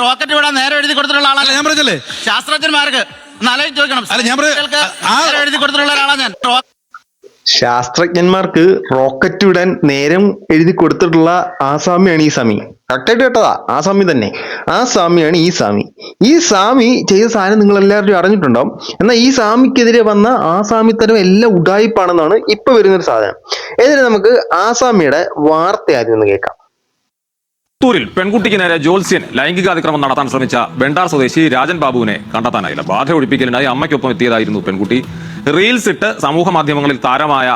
Rocket വിടാൻ നേരെ എഴുതി കൊടുത്തിട്ടുള്ള ആളാ ആളാണ് ഞാൻ പറഞ്ഞല്ലേ? ശാസ്ത്രജ്ഞന്മാർക്ക് നാളെ ചോദിക്കണം അല്ല, ഞാൻ എഴുതി കൊടുത്തിട്ടുള്ള ഒരാളാണ് ഞാൻ. ശാസ്ത്രജ്ഞന്മാർക്ക് റോക്കറ്റ് വിടാൻ നേരം എഴുതി കൊടുത്തിട്ടുള്ള ആ സ്വാമിയാണ് ഈ സാമി കറക്റ്റായിട്ട് കേട്ടതാ. ആ സ്വാമി തന്നെ. ആ സ്വാമിയാണ് ഈ സ്വാമി. ഈ സ്വാമി ചെയ്ത സാധനം നിങ്ങൾ എല്ലാവരും അറിഞ്ഞിട്ടുണ്ടാവും. എന്നാൽ ഈ സ്വാമിക്കെതിരെ വന്ന ആ സ്വാമിത്തരം എല്ലാം ഉടായിപ്പാണെന്നാണ് ഇപ്പൊ വരുന്നൊരു സാധനം. എന്നിട്ട് നമുക്ക് ആസാമിയുടെ സ്വാമിയുടെ വാർത്ത ആദ്യം ഒന്ന് കേൾക്കാം. പുത്തൂരിൽ പെൺകുട്ടിക്ക് നേരെ ജോത്സ്യൻ ലൈംഗിക അതിക്രമം നടത്താൻ ശ്രമിച്ച ബണ്ടാർ സ്വദേശി രാജൻ ബാബുവിനെ കണ്ടെത്താനായില്ല. ബാധ ഒഴിപ്പിക്കലിനായി അമ്മയ്ക്കൊപ്പം എത്തിയതായിരുന്നു പെൺകുട്ടി. റീൽസ് ഇട്ട് സമൂഹ മാധ്യമങ്ങളിൽ താരമായ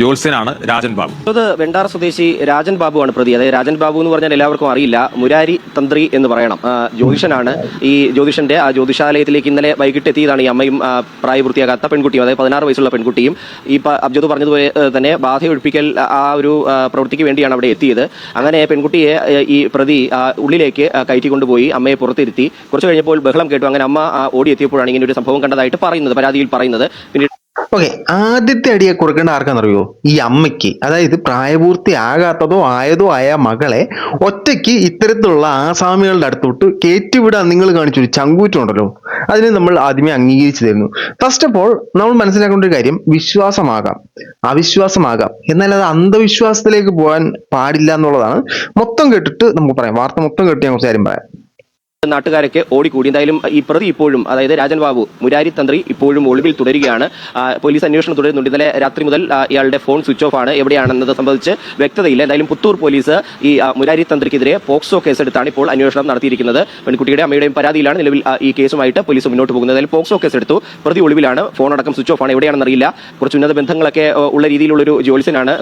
ജോത്സ്യനാണ് രാജൻ ബാബു. അത് വെണ്ടാർ സ്വദേശി രാജൻ ബാബു ആണ് പ്രതി. അതായത് രാജൻ ബാബു എന്ന് പറഞ്ഞാൽ എല്ലാവർക്കും അറിയില്ല. മുരാരി തന്ത്രി എന്ന് പറയണം. ജ്യോതിഷനാണ്. ഈ ജ്യോതിഷന്റെ ആ ജ്യോതിഷാലയത്തിലേക്ക് ഇന്നലെ വൈകിട്ട് എത്തിയതാണ് ഈ അമ്മയും പ്രായപൂർത്തിയാകാത്ത പെൺകുട്ടിയും അതായത് പതിനാറ് വയസ്സുള്ള പെൺകുട്ടിയും. ഈ അബ്ജദ് പറഞ്ഞതുപോലെ തന്നെ ബാധയൊഴിപ്പിക്കൽ ആ, ഒരു പ്രവൃത്തിക്ക് വേണ്ടിയാണ് അവിടെ എത്തിയത്. അങ്ങനെ പെൺകുട്ടിയെ ഈ പ്രതി ഉള്ളിലേക്ക് കയറ്റി കൊണ്ടുപോയി അമ്മയെ പുറത്തിരുത്തി. കുറച്ച് കഴിഞ്ഞപ്പോൾ ബഹളം കേട്ടു. അങ്ങനെ അമ്മ ഓടിയെത്തിയപ്പോഴാണ് ഇങ്ങനെ ഒരു സംഭവം കണ്ടതായിട്ട് പറയുന്നത് പരാതിയിൽ പറയുന്നത്. പിന്നീട് ഓക്കെ ആദ്യത്തെ അടിയെ കൊടുക്കേണ്ട ആർക്കാണെന്നറിയോ ഈ അമ്മയ്ക്ക്. അതായത് പ്രായപൂർത്തി ആകാത്തതോ ആയതോ ആയ മകളെ ഒറ്റയ്ക്ക് ഇത്തരത്തിലുള്ള ആസാമികളുടെ അടുത്തോട്ട് കയറ്റിവിടാൻ നിങ്ങൾ കാണിച്ചൊരു ചങ്കൂറ്റുണ്ടല്ലോ അതിനെ നമ്മൾ ആദ്യമേ അംഗീകരിച്ചു തരുന്നു. ഫസ്റ്റ് ഓഫ് ഓൾ നമ്മൾ മനസ്സിലാക്കേണ്ട ഒരു കാര്യം വിശ്വാസമാകാം. അവിശ്വാസമാകാം. എന്നാൽ അത് അന്ധവിശ്വാസത്തിലേക്ക് പോകാൻ പാടില്ല എന്നുള്ളതാണ്. മൊത്തം കേട്ടിട്ട് നമുക്ക് പറയാം. വാർത്ത മൊത്തം കേട്ട് ഞാൻ കുറച്ച് കാര്യം പറയാം. നാട്ടുകാരൊക്കെ ഓടിക്കൂടി. എന്തായാലും ഈ പ്രതി ഇപ്പോഴും അതായത് രാജൻ ബാബു മുരാരി തന്ത്രി ഇപ്പോഴും ഒളിവിൽ തുടരുകയാണ്. പോലീസ് അന്വേഷണം തുടരുന്നുണ്ട്. ഇന്നലെ രാത്രി മുതൽ ഇയാളുടെ ഫോൺ സ്വിച്ച് ഓഫ് ആണ്. എവിടെയാണെന്നത് സംബന്ധിച്ച് വ്യക്തതയില്ല. എന്തായാലും പുത്തൂർ പോലീസ് ഈ മുരാരി തന്ത്രിക്കെതിരെ പോക്സോ കേസെടുത്താണ് ഇപ്പോൾ അന്വേഷണം നടത്തിയിരിക്കുന്നത്. പെൺകുട്ടിയുടെ അമ്മയുടെയും പരാതിയിലാണ് നിലവിൽ ഈ കേസുമായിട്ട് പോലീസ് മുന്നോട്ട് പോകുന്നത്. അതായത് പോക്സോ കേസെടുത്തു പ്രതി ഒളിവിലാണ്. ഫോൺ അടക്കം സ്വിച്ച് ഓഫ് ആണ്. എവിടെയാണെന്ന് അറിയില്ല. കുറച്ച് ഉന്നത ബന്ധങ്ങളൊക്കെ ഉള്ള രീതിയിലുള്ള ഒരു ജോലിസനാണ്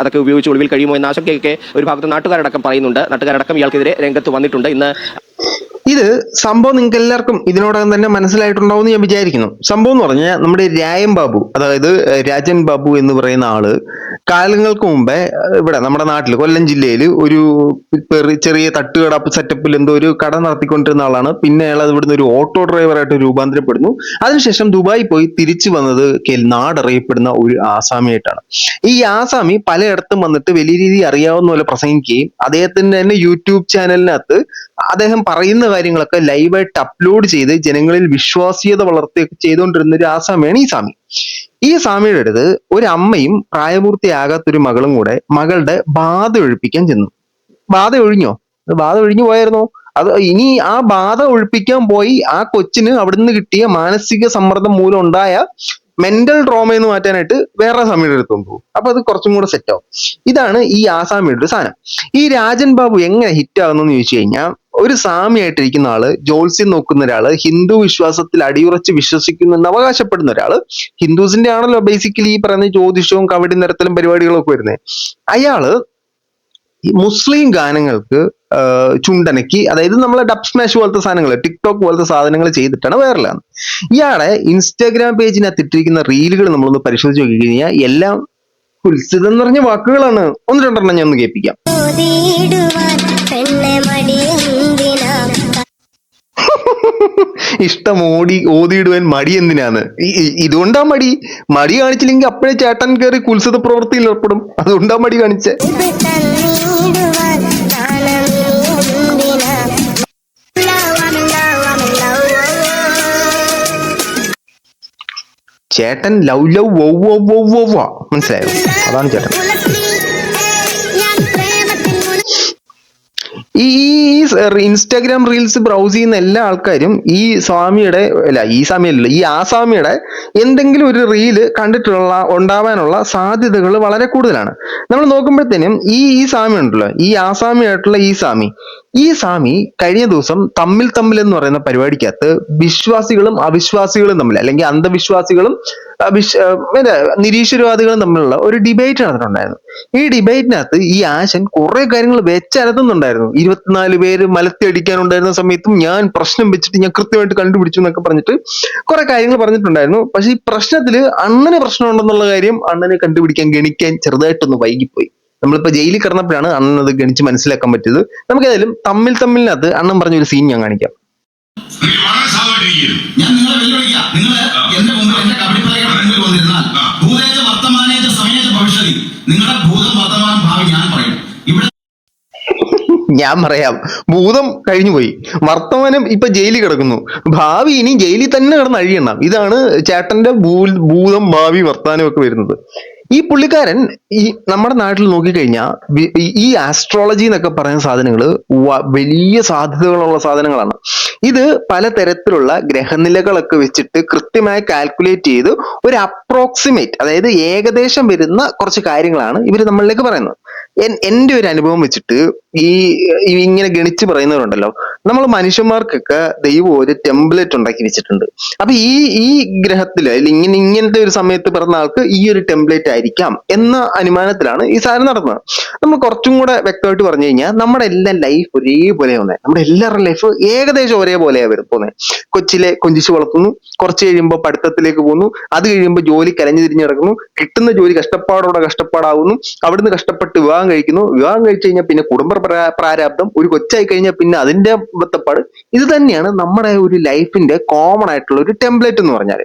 അതൊക്കെ ഉപയോഗിച്ച് ഒളിവിൽ കഴിയുമോ എന്ന ആശങ്കയൊക്കെ ഒരു ഭാഗത്ത് നാട്ടുകാരടക്കം പറയുന്നുണ്ട്. നാട്ടുകാരടക്കം ഇയാൾക്കെതിരെ രംഗത്ത് വന്നിട്ടുണ്ട്. ഇന്ന് ഇത് സംഭവം നിങ്ങൾക്ക് എല്ലാവർക്കും ഇതിനോടകം തന്നെ മനസ്സിലായിട്ടുണ്ടാവും എന്ന് ഞാൻ വിചാരിക്കുന്നു. സംഭവം എന്ന് പറഞ്ഞാൽ നമ്മുടെ രായം ബാബു അതായത് രാജൻ ബാബു എന്ന് പറയുന്ന ആൾ കാലങ്ങൾക്ക് മുമ്പേ ഇവിടെ നമ്മുടെ നാട്ടിൽ കൊല്ലം ജില്ലയിൽ ഒരു ചെറിയ തട്ടുകട സെറ്റപ്പിൽ എന്തോ ഒരു കട നടത്തിക്കൊണ്ടിരുന്ന ആളാണ്. പിന്നെ അയാൾ ഇവിടുന്ന് ഒരു ഓട്ടോ ഡ്രൈവറായിട്ട് രൂപാന്തരപ്പെടുന്നു. അതിനുശേഷം ദുബായി പോയി തിരിച്ചു വന്നത് നാടറിയപ്പെടുന്ന ഒരു ആസാമിയായിട്ടാണ്. ഈ ആസാമി പലയിടത്തും വന്നിട്ട് വലിയ രീതി അറിയാവുന്ന പോലെ പ്രസംഗിക്കുകയും അദ്ദേഹത്തിന്റെ തന്നെ യൂട്യൂബ് ചാനലിനകത്ത് അദ്ദേഹം പറയുന്ന കാര്യങ്ങളൊക്കെ ലൈവായിട്ട് അപ്ലോഡ് ചെയ്ത് ജനങ്ങളിൽ വിശ്വാസ്യത വളർത്തുകയൊക്കെ ചെയ്തുകൊണ്ടിരുന്ന ഒരു ആസാമിയാണ് ഈ സ്വാമി. ഈ സ്വാമിയുടെ അടുത്ത് ഒരു അമ്മയും പ്രായപൂർത്തിയാകാത്ത ഒരു മകളും കൂടെ മകളുടെ ബാധ ഒഴിപ്പിക്കാൻ ചെന്നു. ബാധ ഒഴിഞ്ഞോ? ബാധ ഒഴിഞ്ഞു പോയായിരുന്നോ? അത് ഇനി ആ ബാധ ഒഴിപ്പിക്കാൻ പോയി ആ കൊച്ചിന് അവിടുന്ന് കിട്ടിയ മാനസിക സമ്മർദ്ദം മൂലം ഉണ്ടായ മെന്റൽ ട്രോമ എന്ന് മാറ്റാനായിട്ട് വേറെ സമയം എടുത്തുകൊണ്ട് പോകും അപ്പൊ അത് കുറച്ചും കൂടെ സെറ്റ് ആവും. ഇതാണ് ഈ ആസാമിയുടെ ഒരു സാധനം. ഈ രാജൻ ബാബു എങ്ങനെ ഹിറ്റ് ആകുന്നു എന്ന് ചോദിച്ചു കഴിഞ്ഞാൽ ഒരു സാമിയായിട്ടിരിക്കുന്ന ആൾ ജോത്സ്യം നോക്കുന്ന ഒരാൾ ഹിന്ദു വിശ്വാസത്തിൽ അടിയുറച്ച് വിശ്വസിക്കുന്നു എന്ന് അവകാശപ്പെടുന്ന ഒരാൾ. ഹിന്ദുസിന്റെ ആണല്ലോ ബേസിക്കലി ഈ പറയുന്ന ജ്യോതിഷവും കവടി നിരത്തലും പരിപാടികളൊക്കെ വരുന്നത് അയാൾ മുസ്ലിം ഗാനങ്ങൾക്ക് ചുണ്ടനക്കി അതായത് നമ്മളെ ഡബ് സ്മാഷ് പോലത്തെ സാധനങ്ങൾ ടിക്ടോക്ക് പോലത്തെ സാധനങ്ങൾ ചെയ്തിട്ടാണ് വൈറലാണ് ഇയാളെ ഇൻസ്റ്റാഗ്രാം പേജിനകത്ത് ഇട്ടിരിക്കുന്ന റീലുകൾ നമ്മളൊന്ന് പരിശോധിച്ച് നോക്കി കഴിഞ്ഞാൽ എല്ലാം കുൽസിതം നിറഞ്ഞ വാക്കുകളാണ്. ഒന്ന് രണ്ടെണ്ണം ഞാൻ ഒന്ന് കേൾപ്പിക്കാം. മടിയെന്തിനാ? ഇഷ്ടം ഓടി ഓതിയിടുവാൻ മടി എന്തിനാന്ന് ഇതുകൊണ്ടാ മടി. മടി കാണിച്ചില്ലെങ്കിൽ അപ്പോഴേ ചേട്ടൻ കയറി കുൽസിത പ്രവൃത്തിയിൽ ഏർപ്പെടും. അതുകൊണ്ടാ മടി കാണിച്ചേ. ചേട്ടൻ love love wow wow wow വാ. മനസ്സിലായോ? അതാണ് ചേട്ടൻ. ഈ ഇൻസ്റ്റാഗ്രാം റീൽസ് ബ്രൗസ് ചെയ്യുന്ന എല്ലാ ആൾക്കാരും ഈ സ്വാമിയുടെ അല്ല ഈ സ്വാമിയല്ല ഈ ആസാമിയുടെ എന്തെങ്കിലും ഒരു റീൽ കണ്ടിട്ടുള്ള ഉണ്ടാവാനുള്ള സാധ്യതകൾ വളരെ കൂടുതലാണ്. നമ്മൾ നോക്കുമ്പോഴത്തേനും ഈ ഈ സ്വാമി ഉണ്ടല്ലോ ഈ ആസാമിയായിട്ടുള്ള ഈ സ്വാമി ഈ സ്വാമി കഴിഞ്ഞ ദിവസം തമ്മിൽ തമ്മിൽ എന്ന് പറയുന്ന പരിപാടിക്കകത്ത് വിശ്വാസികളും അവിശ്വാസികളും തമ്മിൽ അല്ലെങ്കിൽ അന്ധവിശ്വാസികളും മറ്റേ നിരീശ്വരവാദികളും തമ്മിലുള്ള ഒരു ഡിബേറ്റ് നടന്നിട്ടുണ്ടായിരുന്നു. ഈ ഡിബേറ്റിനകത്ത് ഈ ആശൻ കുറെ കാര്യങ്ങൾ വെച്ചരത്തുന്നുണ്ടായിരുന്നു. ഇരുപത്തിനാല് പേര് മലത്തി അടിക്കാനുണ്ടായിരുന്ന സമയത്തും ഞാൻ പ്രശ്നം വെച്ചിട്ട് ഞാൻ കൃത്യമായിട്ട് കണ്ടുപിടിച്ചു എന്നൊക്കെ പറഞ്ഞിട്ട് കുറെ കാര്യങ്ങൾ പറഞ്ഞിട്ടുണ്ടായിരുന്നു. പക്ഷെ ഈ പ്രശ്നത്തിൽ അണ്ണന് പ്രശ്നമുണ്ടെന്നുള്ള കാര്യം അണ്ണനെ കണ്ടുപിടിക്കാൻ ഗണിക്കാൻ ചെറുതായിട്ടൊന്ന് വൈകിപ്പോയി. നമ്മളിപ്പോ ജയിലിൽ കിടന്നപ്പോഴാണ് അണ്ണൻ അത് ഗണിച്ച് മനസ്സിലാക്കാൻ പറ്റിയത്. നമുക്ക് ഏതായാലും തമ്മിൽ തമ്മിലിനകത്ത് അണ്ണൻ പറഞ്ഞ ഒരു സീൻ ഞാൻ കാണിക്കാം. ഞാൻ നിങ്ങളെ വെല്ലുവിളിക്കാം. നിങ്ങൾ എന്റെ മുമ്പിൽ എന്റെ കബഡിപ്പറയുടെ മുമ്പിൽ വന്നിരുന്നാൽ ഭൂതേജ വർത്തമാനേജ സമയേജ ഭവിഷ്യതി. നിങ്ങളുടെ ഭൂതം വർത്തമാനം ഭാവി ഞാൻ പറയും. ഇവിടെ ഞാൻ പറയാം. ഭൂതം കഴിഞ്ഞു പോയി വർത്തമാനം ഇപ്പൊ ജയിലിൽ കിടക്കുന്നു. ഭാവി ഇനി ജയിലിൽ തന്നെ കിടന്ന് അഴിയണം ഇതാണ് ചേട്ടന്റെ ഭൂ- ഭൂതം ഭാവി വർത്തമാനം ഒക്കെ വരുന്നത്. ഈ പുള്ളിക്കാരൻ ഈ നമ്മുടെ നാട്ടിൽ നോക്കിക്കഴിഞ്ഞാൽ ഈ ആസ്ട്രോളജി എന്നൊക്കെ പറയുന്ന സാധനങ്ങൾ വലിയ സാധ്യതകളുള്ള സാധനങ്ങളാണ്. ഇത് പലതരത്തിലുള്ള ഗ്രഹനിലകളൊക്കെ വെച്ചിട്ട് കൃത്യമായി കാൽക്കുലേറ്റ് ചെയ്ത് ഒരു അപ്രോക്സിമേറ്റ് അതായത് ഏകദേശം വരുന്ന കുറച്ച് കാര്യങ്ങളാണ് ഇവർ നമ്മളിലേക്ക് പറയുന്നത്. എൻ- എന്റെ ഒരു അനുഭവം വെച്ചിട്ട് ഈ ഇങ്ങനെ ഗണിച്ച് പറയുന്നവരുണ്ടല്ലോ. നമ്മൾ മനുഷ്യന്മാർക്കൊക്കെ ദൈവം ഒരു ടെംപ്ലേറ്റ് ഉണ്ടാക്കി വെച്ചിട്ടുണ്ട്. അപ്പൊ ഈ ഈ ഗ്രഹത്തിൽ അല്ലെങ്കിൽ ഇങ്ങനെ ഇങ്ങനത്തെ ഒരു സമയത്ത് പിറന്ന ആൾക്ക് ഈ ഒരു ടെംപ്ലേറ്റ് ആയിരിക്കാം എന്ന അനുമാനത്തിലാണ് ഈ സാധനം നടന്നത്. നമ്മൾ കുറച്ചും കൂടെ വ്യക്തമായിട്ട് പറഞ്ഞു കഴിഞ്ഞാൽ നമ്മുടെ എല്ലാം ലൈഫ് ഒരേപോലെ വന്നേ നമ്മുടെ എല്ലാവരുടെ ലൈഫ് ഏകദേശം ഒരേപോലെയാ വരും പോകുന്നത് കൊച്ചിലെ കൊഞ്ചിച്ച് വളർത്തുന്നു കുറച്ച് കഴിയുമ്പോൾ പഠിത്തത്തിലേക്ക് പോകുന്നു അത് കഴിയുമ്പോൾ ജോലി കലഞ്ഞു തിരിഞ്ഞു കിടക്കുന്നു കിട്ടുന്ന ജോലി കഷ്ടപ്പാടോടെ കഷ്ടപ്പാടാവുന്നു അവിടുന്ന് കഷ്ടപ്പെട്ട് വിവാഹം കഴിക്കുന്നു. വിവാഹം കഴിച്ചു കഴിഞ്ഞാൽ പിന്നെ കുടുംബ പ്രാ- പ്രാരാബ്ദം ഒരു കൊച്ചായി കഴിഞ്ഞാൽ പിന്നെ അതിന്റെ ബത്തപ്പാട് ഇത് തന്നെയാണ് നമ്മുടെ ഒരു ലൈഫിന്റെ കോമൺ ആയിട്ടുള്ള ഒരു ടെംപ്ലേറ്റ് എന്ന് പറഞ്ഞാൽ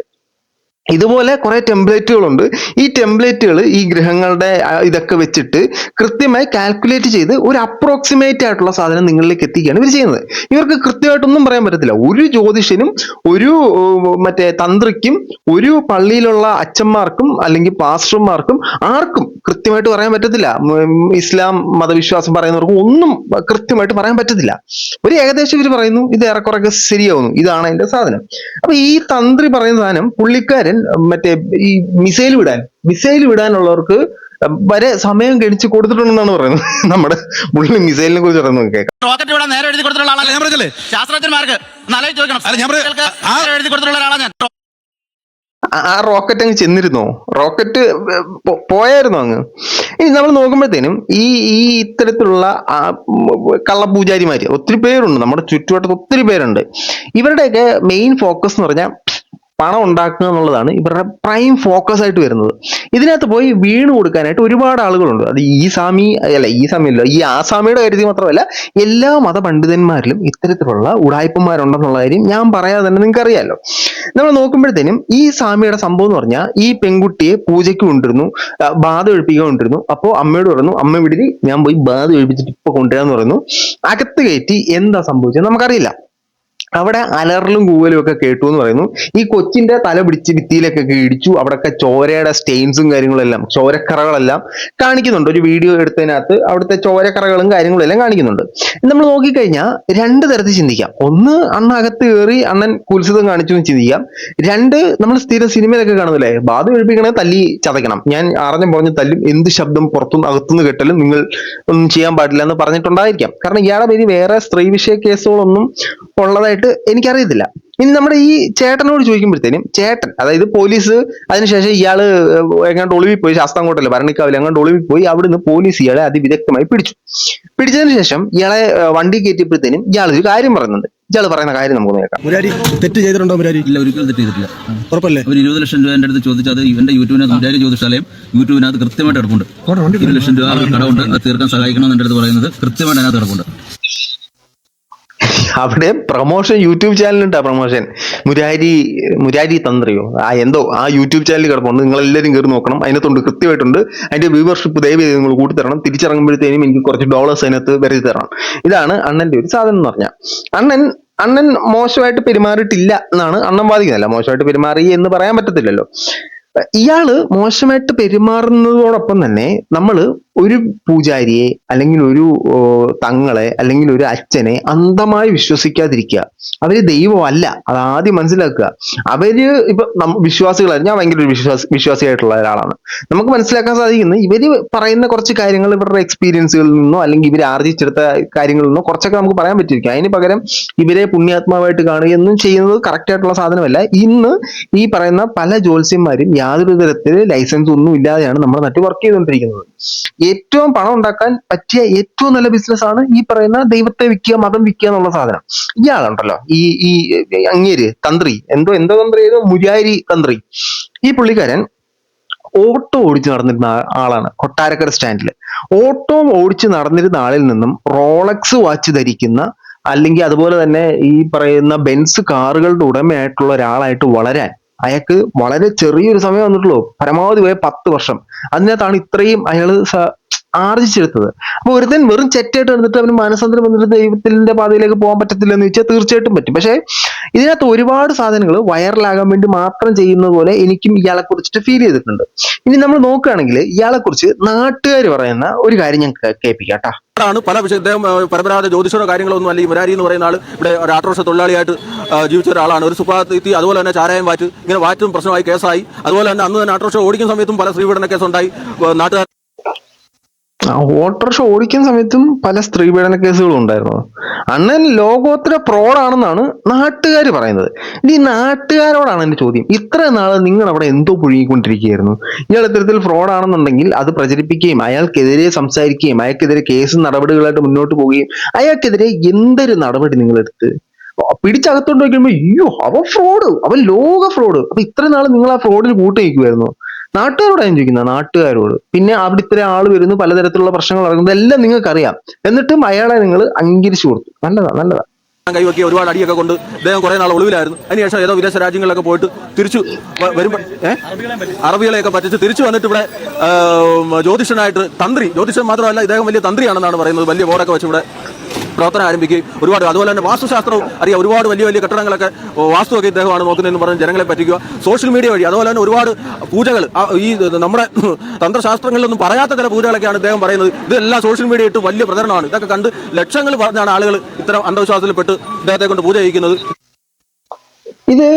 ഇതുപോലെ കുറെ ടെംപ്ലേറ്റുകളുണ്ട് ഈ ടെംപ്ലേറ്റുകൾ ഈ ഗ്രഹങ്ങളുടെ ഇതൊക്കെ വെച്ചിട്ട് കൃത്യമായി കാൽക്കുലേറ്റ് ചെയ്ത് ഒരു അപ്രോക്സിമേറ്റ് ആയിട്ടുള്ള സാധനം നിങ്ങളിലേക്ക് എത്തിക്കുകയാണ് ഇവർ ചെയ്യുന്നത്. ഇവർക്ക് കൃത്യമായിട്ടൊന്നും പറയാൻ പറ്റത്തില്ല. ഒരു ജ്യോതിഷനും ഒരു മറ്റേ തന്ത്രിക്കും ഒരു പള്ളിയിലുള്ള അച്ഛന്മാർക്കും അല്ലെങ്കിൽ പാസ്റ്റർമാർക്കും ആർക്കും കൃത്യമായിട്ട് പറയാൻ പറ്റത്തില്ല. ഇസ്ലാം മതവിശ്വാസം പറയുന്നവർക്കും ഒന്നും കൃത്യമായിട്ട് പറയാൻ പറ്റത്തില്ല. ഒരു ഏകദേശം ഇവർ പറയുന്നു ഇത് ഏറെക്കുറെയൊക്കെ ശരിയാവുന്നു. ഇതാണ് അതിന്റെ സാധനം. അപ്പൊ ഈ തന്ത്രി പറയുന്ന സാധനം പുള്ളിക്കാരൻ മറ്റേ ഈ മിസൈൽ വിടാൻ മിസൈൽ വിടാനുള്ളവർക്ക് വരെ സമയം ഗണിച്ച് കൊടുത്തിട്ടുണ്ടെന്നാണ് പറയുന്നത്. നമ്മുടെ പുള്ളി മിസൈലിനെ കുറിച്ച് പറയുന്നത് കേൾക്കാം. റോക്കറ്റ് വിടാൻ നേരെ എഴുതി കൊടുത്തിട്ടുള്ള ആളാണ് ഞാൻ. പറഞ്ഞല്ലേ? ശാസ്ത്രജ്ഞന്മാർക്ക് ചോദിക്കണം. അല്ല, ഞാൻ ആ- നേരെ എഴുതി കൊടുത്തിട്ടുള്ള ഒരാളാണ് ഞാൻ. ആ- ആ റോക്കറ്റ് അങ്ങ് ചെന്നിരുന്നോ? റോക്കറ്റ് പോയായിരുന്നോ അങ്ങ്? ഇനി നമ്മൾ നോക്കുമ്പോഴത്തേനും ഈ ഈ ഇത്തരത്തിലുള്ള കള്ളപൂജാരിമാര് ഒത്തിരി പേരുണ്ട്. നമ്മുടെ ചുറ്റുവട്ടത്ത് ഒത്തിരി പേരുണ്ട്. ഇവരുടെയൊക്കെ മെയിൻ ഫോക്കസ് എന്ന് പറഞ്ഞാൽ പണം ഉണ്ടാക്കുക എന്നുള്ളതാണ് ഇവരുടെ പ്രൈം ഫോക്കസ് ആയിട്ട് വരുന്നത്. ഇതിനകത്ത് പോയി വീണ് കൊടുക്കാനായിട്ട് ഒരുപാട് ആളുകളുണ്ട്. അത് ഈ സാമി അല്ല ഈ സാമിയല്ല ഈ ആസാമിയുടെ കാര്യത്തിൽ മാത്രമല്ല എല്ലാ മത പണ്ഡിതന്മാരിലും ഇത്തരത്തിലുള്ള ഉടായ്പന്മാരുണ്ടെന്നുള്ള കാര്യം ഞാൻ പറയാതെ തന്നെ നിങ്ങൾക്ക് അറിയാമല്ലോ നമ്മൾ നോക്കുമ്പോഴത്തേനും ഈ സാമിയുടെ സംഭവം എന്ന് പറഞ്ഞാൽ ഈ പെൺകുട്ടിയെ പൂജയ്ക്ക് കൊണ്ടിരുന്നു ബാധ ഒഴിപ്പിക്കാൻ കൊണ്ടിരുന്നു അപ്പോൾ അമ്മയോട് പറഞ്ഞു അമ്മ വിടിരി ഞാൻ പോയി ബാധ ഒഴിപ്പിച്ചിട്ട് ഇപ്പൊ കൊണ്ടുവരാന്ന് പറയുന്നു. അകത്ത് കയറ്റി എന്താ സംഭവിച്ചത് നമുക്കറിയില്ല. അവിടെ അലറലും കൂവലും ഒക്കെ കേട്ടു എന്ന് പറയുന്നു. ഈ കൊച്ചിന്റെ തല പിടിച്ച് ഭിത്തിയിലൊക്കെ ഇടിച്ചു അവിടെയൊക്കെ ചോരയുടെ സ്റ്റെയിൻസും കാര്യങ്ങളെല്ലാം ചോരക്കറകളെല്ലാം കാണിക്കുന്നുണ്ട്. ഒരു വീഡിയോ എടുത്തതിനകത്ത് അവിടുത്തെ ചോരക്കറകളും കാര്യങ്ങളും എല്ലാം കാണിക്കുന്നുണ്ട്. നമ്മൾ നോക്കിക്കഴിഞ്ഞാൽ രണ്ട് തരത്തിൽ ചിന്തിക്കാം. ഒന്ന് അണ്ണ അകത്ത് കയറി അണ്ണൻ കുത്സിതം കാണിച്ചു എന്ന് ചിന്തിക്കാം. രണ്ട് നമ്മൾ സ്ഥിരം സിനിമയിലൊക്കെ കാണുന്നില്ലേ ബാധ ഒഴിപ്പിക്കണേ തല്ലി ചതയ്ക്കണം. ഞാൻ അറിഞ്ഞു പറഞ്ഞ് തല്ലും എന്ത് ശബ്ദം പുറത്തുനിന്ന് അകത്തുനിന്ന് കേട്ടാലും നിങ്ങൾ ഒന്നും ചെയ്യാൻ പാടില്ല എന്ന് പറഞ്ഞിട്ടുണ്ടായിരിക്കാം. കാരണം ഇയാളുടെ പേര് വേറെ സ്ത്രീ വിഷയ കേസുകളൊന്നും ഉള്ളതായിട്ട് എനിക്കറിയത്തില്ല. ഇനി നമ്മുടെ ഈ ചേട്ടനോട് ചോദിക്കുമ്പോഴത്തേനും ചേട്ടൻ അതായത് പോലീസ് അതിനുശേഷം ഇയാൾ എങ്ങാണ്ട് ഒളിവിൽ പോയി ശാസ്താംകോട്ടല്ലേ ഭരണിക്കാവിൽ എങ്ങാണ്ട് ഒളിവിൽ പോയി അവിടുന്ന് പോലീസ് ഇയാളെ അതിവിദഗ്ധമായി പിടിച്ചു. പിടിച്ചതിന് ശേഷം ഇയാളെ വണ്ടി കയറ്റിയപ്പോഴത്തേനും ഇയാൾ ഒരു കാര്യം പറയുന്നുണ്ട്. ഇയാൾ പറയുന്ന കാര്യം നമുക്ക് കേൾക്കാം. മുരാരി തെറ്റ് ചെയ്തിട്ടുണ്ടോ മുരാരി? ഇല്ല ഒരിക്കലും തെറ്റ് ചെയ്തിട്ടില്ല. ഉറപ്പല്ലേ? ഒരു ഇരുപത് ലക്ഷം രൂപ എന്റെ അടുത്ത് ചോദിച്ചാൽ അത് ഇവന്റെ യൂട്യൂബിനകത്ത് മുരാരി ജ്യോതിഷാലയം യൂട്യൂബിനകത്ത് കൃത്യമായിട്ട് കിടപ്പുണ്ട്. ഇരുപത് ലക്ഷം രൂപ കടമുണ്ട് അത് തീർക്കാൻ സഹായിക്കണം എന്ന് അടുത്ത് പറയുന്നത് കൃത്യമായിട്ട് അതിനകത്ത് കിടപ്പുണ്ട്. അവിടെ പ്രൊമോഷൻ യൂട്യൂബ് ചാനലുണ്ട് പ്രൊമോഷൻ മുരാരി മുരാരി തന്ത്രിയോ? ആ എന്തോ ആ യൂട്യൂബ് ചാനൽ കിടപ്പുണ്ട്. നിങ്ങൾ എല്ലാവരും കയറി നോക്കണം. അതിനകത്തുണ്ട് കൃത്യമായിട്ടുണ്ട്. അതിന്റെ വ്യൂവർഷിപ്പ് ദയവ് നിങ്ങൾ കൂട്ടി തരണം തിരിച്ചിറങ്ങുമ്പോഴത്തേനും എനിക്ക് കുറച്ച് ഡോളേഴ്സ് അതിനകത്ത് വരുത്തി തരണം. ഇതാണ് അണ്ണന്റെ ഒരു സാധനം എന്ന് പറഞ്ഞാൽ. അണ്ണൻ അണ്ണൻ മോശമായിട്ട് പെരുമാറിയിട്ടില്ല എന്നാണ് അണ്ണൻ വാദിക്കുന്നില്ല മോശമായിട്ട് പെരുമാറി എന്ന് പറയാൻ പറ്റത്തില്ലല്ലോ. ഇയാൾ മോശമായിട്ട് പെരുമാറുന്നതോടൊപ്പം തന്നെ നമ്മൾ ഒരു പൂജാരിയെ അല്ലെങ്കിൽ ഒരു തങ്ങളെ അല്ലെങ്കിൽ ഒരു അച്ഛനെ അന്ധമായി വിശ്വസിക്കാതിരിക്കുക. അവർ ദൈവമല്ല. അത് ആദ്യം മനസ്സിലാക്കുക. അവർ ഇപ്പൊ വിശ്വാസികളായിരുന്നു ഞാൻ ഭയങ്കര ഒരു വിശ്വാസ വിശ്വാസിയായിട്ടുള്ള ഒരാളാണ്. നമുക്ക് മനസ്സിലാക്കാൻ സാധിക്കുന്നത് ഇവർ പറയുന്ന കുറച്ച് കാര്യങ്ങൾ ഇവരുടെ എക്സ്പീരിയൻസുകളിൽ നിന്നോ അല്ലെങ്കിൽ ഇവർ ആർജിച്ചെടുത്ത കാര്യങ്ങളിൽ നിന്നോ കുറച്ചൊക്കെ നമുക്ക് പറയാൻ പറ്റിയിരിക്കും. അതിന് പകരം ഇവരെ പുണ്യാത്മാവായിട്ട് കാണുകയൊന്നും ചെയ്യുന്നത് കറക്റ്റ് ആയിട്ടുള്ള സാധനമല്ല. ഇന്ന് ഈ പറയുന്ന പല ജ്യോത്സ്യന്മാരും യാതൊരു തരത്തിൽ ലൈസൻസ് ഒന്നും ഇല്ലാതെയാണ് നമ്മുടെ നാട്ടിൽ വർക്ക് ചെയ്തുകൊണ്ടിരിക്കുന്നത്. ഏറ്റവും പണം ഉണ്ടാക്കാൻ പറ്റിയ ഏറ്റവും നല്ല ബിസിനസ് ആണ് ഈ പറയുന്ന ദൈവത്തെ വിൽക്കുക മതം വിൽക്കുക എന്നുള്ള സാധനം. ഇയാളുണ്ടല്ലോ. ഈ ഈ അങ്ങേര് തന്ത്രി. എന്തോ എന്തോ തന്ത്രി ഏതോ മുരാരി തന്ത്രി. ഈ പുള്ളിക്കാരൻ ഓട്ടോ ഓടിച്ച് നടന്നിരുന്ന ആളാണ്. കൊട്ടാരക്കര സ്റ്റാൻഡിൽ ഓട്ടോ ഓടിച്ച് നടന്നിരുന്ന ആളിൽ നിന്നും റോളക്സ് വാച്ച് ധരിക്കുന്ന അല്ലെങ്കിൽ അതുപോലെ തന്നെ ഈ പറയുന്ന ബെൻസ് കാറുകളുടെ ഉടമയായിട്ടുള്ള ഒരാളായിട്ട് വളരാൻ അയാൾക്ക് വളരെ ചെറിയൊരു സമയം വന്നിട്ടുള്ളൂ. പരമാവധി പോയ പത്ത് വർഷം. അതിനകത്താണ് ഇത്രയും അയാൾ സ- ആർജിച്ചെടുത്തത്. അപ്പൊ ഒരുത്തൻ വെറും ചെറ്റായിട്ട് വന്നിട്ട് അവന് മാനസാന്തരം വന്നിട്ട് ദൈവത്തിന്റെ പാതയിലേക്ക് പോകാൻ പറ്റത്തില്ല എന്ന് വെച്ചാൽ തീർച്ചയായിട്ടും പറ്റും. പക്ഷേ ഇതിനകത്ത് ഒരുപാട് സാധനങ്ങൾ വൈറലാകാൻ വേണ്ടി മാത്രം ചെയ്യുന്നത് പോലെ എനിക്കും ഇയാളെ കുറിച്ചിട്ട് ഫീൽ ചെയ്തിട്ടുണ്ട്. ഇനി നമ്മൾ നോക്കുകയാണെങ്കിൽ ഇയാളെ കുറിച്ച് നാട്ടുകാർ പറയുന്ന ഒരു കാര്യം ഞാൻ കേൾപ്പിക്കാം ആണ് പല ഇദ്ദേഹം പരമ്പരാഗത ജ്യോതിഷരോ കാര്യങ്ങളൊന്നും അല്ലെങ്കിൽ മുരാരി എന്ന് പറയുന്ന ആൾ ഇവിടെ ഒരു ആട്ടോറിക്ഷ തൊഴിലാളിയായിട്ട് ജീവിച്ച ഒരാളാണ്. ഒരു സുഭാത്തി അതുപോലെ തന്നെ ചാരായം വാറ്റ് ഇങ്ങനെ വാറ്റും പ്രശ്നമായി കേസായി. അതുപോലെ തന്നെ അന്ന് തന്നെ ആട്ടോറിക്ഷ ഓടിക്കുന്ന സമയത്തും പല സ്ത്രീപീഡന കേസുണ്ടായി. നാട്ടുകാർ ഓട്ടോറിക്ഷ ഓടിക്കുന്ന സമയത്തും പല സ്ത്രീ പീഡന കേസുകളും ഉണ്ടായിരുന്നു. അണ്ണൻ ലോകോത്തര പ്രോഡാണെന്നാണ് നാട്ടുകാർ പറയുന്നത്. ഇനി നാട്ടുകാരോടാണ് എന്റെ ചോദ്യം. ഇത്ര നാൾ നിങ്ങൾ അവിടെ എന്തോ പുഴുകിക്കൊണ്ടിരിക്കുകയായിരുന്നു ഇയാൾ ഇത്തരത്തിൽ ഫ്രോഡാണെന്നുണ്ടെങ്കിൽ അത് പ്രചരിപ്പിക്കുകയും അയാൾക്കെതിരെ സംസാരിക്കുകയും അയാൾക്കെതിരെ കേസ് നടപടികളായിട്ട് മുന്നോട്ട് പോവുകയും അയാൾക്കെതിരെ എന്തൊരു നടപടി നിങ്ങൾ എടുത്ത് പിടിച്ചകത്തോണ്ട് വയ്ക്കുമ്പോ അയ്യോ അവൻ ഫ്രോഡ് അവൻ ലോക ഫ്രോഡ്. അപ്പൊ ഇത്ര നാൾ നിങ്ങൾ ആ ഫ്രോഡിൽ കൂട്ടി വയ്ക്കുമായിരുന്നു നാട്ടുകാരോട് ഞാൻ ചോദിക്കുന്നത് നാട്ടുകാരോട്. പിന്നെ അവിടെ ഇത്ര ആൾ വരുന്നു പലതരത്തിലുള്ള പ്രശ്നങ്ങൾ ഇറങ്ങുന്നത് എല്ലാം നിങ്ങൾക്ക് അറിയാം എന്നിട്ടും അയാളെ നിങ്ങൾ അംഗീകരിച്ചു കൊടുത്തു. നല്ലതാ നല്ലതാ. കൈവക്കി ഒരുപാട് അടിയൊക്കെ കൊണ്ട് അദ്ദേഹം കുറെ നാൾ ഒളിവിലായിരുന്നു. അതിനുശേഷം ഏതോ വിദേശ രാജ്യങ്ങളിലൊക്കെ പോയിട്ട് തിരിച്ചു വരുമ്പോൾ അറബികളെയൊക്കെ പറ്റിച്ച് തിരിച്ചു വന്നിട്ട് ഇവിടെ ജ്യോതിഷനായിട്ട് തന്ത്രി ജ്യോതിഷൻ മാത്രമല്ല ഇദ്ദേഹം വലിയ തന്ത്രിയാണെന്നാണ് പറയുന്നത് വലിയ ബോർഡൊക്കെ വെച്ച് ഇവിടെ പ്രവർത്തനം ആരംഭിക്കുകയും ഒരുപാട് അതുപോലെ തന്നെ വാസ്തുശാസ്ത്രവും അറിയാം ഒരുപാട് വലിയ വലിയ കെട്ടിടങ്ങളൊക്കെ വാസ്തുവൊക്കെ ഇദ്ദേഹമാണ് നോക്കുന്നതെന്ന് പറഞ്ഞ് ജനങ്ങളെ പറ്റിക്കുക. സോഷ്യൽ മീഡിയ വഴി അതുപോലെ തന്നെ ഒരുപാട് പൂജകൾ ഈ നമ്മുടെ തന്ത്രശാസ്ത്രങ്ങളിലൊന്നും പറയാത്ത ചില പൂജകളൊക്കെയാണ് ഇദ്ദേഹം പറയുന്നത്. ഇതെല്ലാം സോഷ്യൽ മീഡിയ ഇട്ട് വലിയ പ്രചരണമാണ്. ഇതൊക്കെ കണ്ട് ലക്ഷങ്ങൾ പറഞ്ഞാണ് ആളുകൾ ഇത്തരം അന്ധവിശ്വാസത്തിൽപ്പെട്ട് ഇദ്ദേഹത്തെ കൊണ്ട് പൂജ ചെയ്യിക്കുന്നത്. ഇത്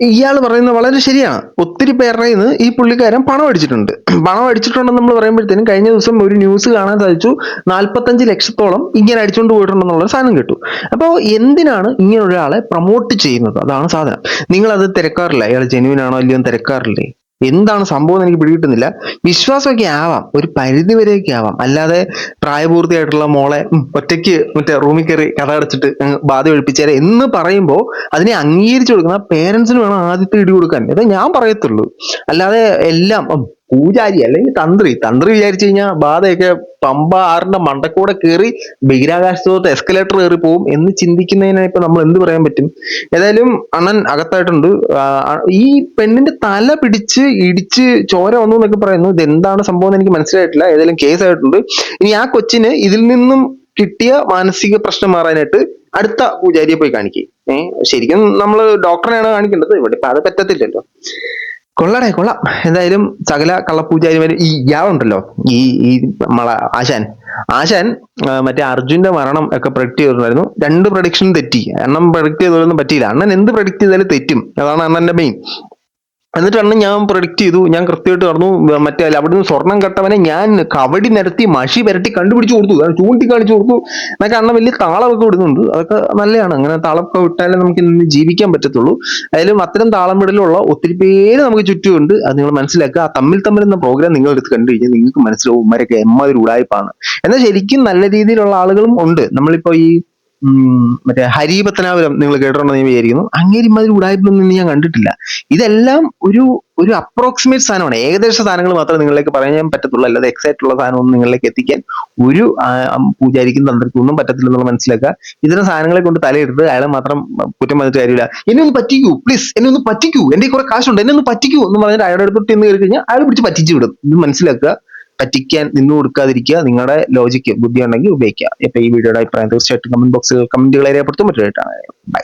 ഇയാൾ പറയുന്നത് വളരെ ശരിയാണ് ഒത്തിരി പേരുടെ നിന്ന് ഈ പുള്ളിക്കാരൻ പണം അടിച്ചിട്ടുണ്ട്. പണം അടിച്ചിട്ടുണ്ടെന്ന് നമ്മൾ പറയുമ്പോഴത്തേനും കഴിഞ്ഞ ദിവസം ഒരു ന്യൂസ് കാണാൻ സാധിച്ചു. നാൽപ്പത്തഞ്ച് ലക്ഷത്തോളം ഇങ്ങനെ അടിച്ചുകൊണ്ട് പോയിട്ടുണ്ടെന്നുള്ള സാധനം കേട്ടു. അപ്പോൾ എന്തിനാണ് ഇങ്ങനെ ഒരാളെ പ്രൊമോട്ട് ചെയ്യുന്നത്? അതാണ് സാധനം. നിങ്ങൾ അത് തിരക്കാറില്ല. ഇയാൾ ജെന്യൂൻ ആണോ അല്ലയോ തിരക്കാറില്ലേ? എന്താണ് സംഭവം എന്ന് എനിക്ക് പിടികിട്ടുന്നില്ല. വിശ്വാസമൊക്കെ ആവാം ഒരു പരിധി വരെയൊക്കെ ആവാം. അല്ലാതെ പ്രായപൂർത്തിയായിട്ടുള്ള മോളെ ഒറ്റയ്ക്ക് മറ്റേ റൂമിൽ കയറി കഥ അടച്ചിട്ട് ബാധ ഒഴിപ്പിച്ചേരെ എന്ന് പറയുമ്പോൾ അതിനെ അംഗീകരിച്ചു കൊടുക്കുന്ന പേരൻസിന് വേണം ആദ്യത്തെ ഇടി കൊടുക്കാൻ. ഇത് ഞാൻ പറയത്തുള്ളൂ. അല്ലാതെ എല്ലാം പൂജാരി അല്ലെങ്കിൽ തന്ത്രി. തന്ത്രി വിചാരിച്ചു കഴിഞ്ഞാൽ ബാധയൊക്കെ പമ്പ ആറിന്റെ മണ്ടക്കൂടെ കയറി ബഹിരാകാശത്തോട്ട് എസ്കലേറ്റർ കയറി പോകും എന്ന് ചിന്തിക്കുന്നതിനെ ഇപ്പൊ നമ്മൾ എന്ത് പറയാൻ പറ്റും? ഏതായാലും അണ്ണൻ അകത്തായിട്ടുണ്ട്. ഈ പെണ്ണിന്റെ തല പിടിച്ച് ഇടിച്ച് ചോര വന്നു എന്നൊക്കെ പറയുന്നു. ഇത് എന്താണ് സംഭവം എന്ന് എനിക്ക് മനസ്സിലായിട്ടില്ല. ഏതായാലും കേസ് ആയിട്ടുണ്ട്. ഇനി ആ കൊച്ചിന് ഇതിൽ നിന്നും കിട്ടിയ മാനസിക പ്രശ്നം മാറാനായിട്ട് അടുത്ത പൂജാരിയെ പോയി കാണിക്കും. ഏഹ് ശരിക്കും നമ്മൾ ഡോക്ടറിനെയാണ് കാണിക്കേണ്ടത്. ഇവിടെ ഇപ്പൊ അത് പറ്റത്തില്ലല്ലോ. കൊള്ളടേ കൊള്ളാം. എന്തായാലും സകല കള്ളപ്പൂജാരിമാര് ഈ യാവുണ്ടല്ലോ ഈ ഈ നമ്മളെ ആശാൻ. ആശാൻ മറ്റേ അർജുന്റെ മരണം ഒക്കെ പ്രഡിക്ട് ചെയ്തിട്ടുണ്ടായിരുന്നു. രണ്ട് പ്രഡിക്ഷൻ തെറ്റി. എണ്ണം പ്രഡിക്ട് ചെയ്തതൊന്നും പറ്റിയില്ല. അണ്ണൻ എന്ത് പ്രഡിക്ട് ചെയ്താലും തെറ്റും. അതാണ് അണ്ണന്റെ മെയിൻ എന്നിട്ട് അണ്ണൻ ഞാൻ പ്രൊഡിക്ട് ചെയ്തു ഞാൻ കൃത്യമായിട്ട് നടന്നു മറ്റേ അവിടുന്ന് സ്വർണം കട്ടവനെ ഞാൻ കവടി നിരത്തി മഷി വരട്ടി കണ്ടുപിടിച്ചു കൊടുത്തു. ചൂണ്ടി കാണിച്ചു കൊടുത്തു. എന്നൊക്കെ അന്ന വലിയ താളമൊക്കെ വിടുന്നുണ്ട് അതൊക്കെ നല്ലതാണ്. അങ്ങനെ താളമൊക്കെ വിട്ടാലേ നമുക്ക് ഇന്ന് ജീവിക്കാൻ പറ്റത്തുള്ളൂ. അതിലും അത്തരം താളം വിടലുള്ള ഒത്തിരി പേര് നമുക്ക് ചുറ്റുമുണ്ട്. അത് നിങ്ങൾ മനസ്സിലാക്കുക. ആ തമ്മിൽ തമ്മിൽ എന്ന പ്രോഗ്രാം നിങ്ങൾ എടുത്ത് കണ്ടു കഴിഞ്ഞാൽ നിങ്ങൾക്ക് മനസ്സിലാവും. ഉമ്മരൊക്കെ എമ്മാതിരി ഉടായ്പാണ്. എന്നാൽ ശരിക്കും നല്ല രീതിയിലുള്ള ആളുകളും ഉണ്ട്. നമ്മളിപ്പോ ഈ മറ്റേ ഹരി പത്തനാപുരം നിങ്ങൾ കേട്ടിട്ടുണ്ടോ എന്ന് ഞാൻ വിചാരിക്കുന്നു. അങ്ങേരി മാതിരി ഉടായ്പൊന്നും ഞാൻ കണ്ടിട്ടില്ല. ഇതെല്ലാം ഒരു ഒരു അപ്രോക്സിമേറ്റ് സാധനമാണ്. ഏകദേശ സാധനങ്ങൾ മാത്രമേ നിങ്ങളിലേക്ക് പറയാൻ പറ്റത്തുള്ളൂ. അല്ലാതെ എക്സൈറ്റ് ഉള്ള സാധനമൊന്നും നിങ്ങളിലേക്ക് എത്തിക്കാൻ ഒരു പൂജാരിക്കും തന്ത്രിക്കും ഒന്നും പറ്റത്തില്ല എന്നുള്ള മനസ്സിലാക്കുക. ഇത്തരം സാധനങ്ങളെ കൊണ്ട് തലയെടുത്ത് അയാളെ മാത്രം കുറ്റം വന്നിട്ട് കാര്യമില്ല. എന്നെ ഒന്ന് പറ്റിക്കൂ പ്ലീസ് എന്നെ ഒന്ന് പറ്റിക്കൂ. എന്റെ കുറെ കാശുണ്ട്. എന്നെ ഒന്ന് പറ്റിക്കൂ എന്ന് പറഞ്ഞിട്ട് അയാളുടെ അടുത്തോട്ട് ഇന്ന് കയറി കഴിഞ്ഞാൽ അയാൾ പിടിച്ച് പറ്റിച്ചു വിടും. ഇത് മനസ്സിലാക്കുക. പറ്റിക്കാൻ നിന്നു കൊടുക്കാതിരിക്കുക നിങ്ങളുടെ ലോജിക്ക് ബുദ്ധി ഉണ്ടെങ്കിൽ ഉപയോഗിക്കുക. ഇപ്പൊ ഈ വീഡിയോയുടെ അഭിപ്രായം തീർച്ചയായിട്ടും കമന്റ് ബോക്സിൽ കമന്റുകളെ രേഖപ്പെടുത്തും. മറ്റൊരു ബൈ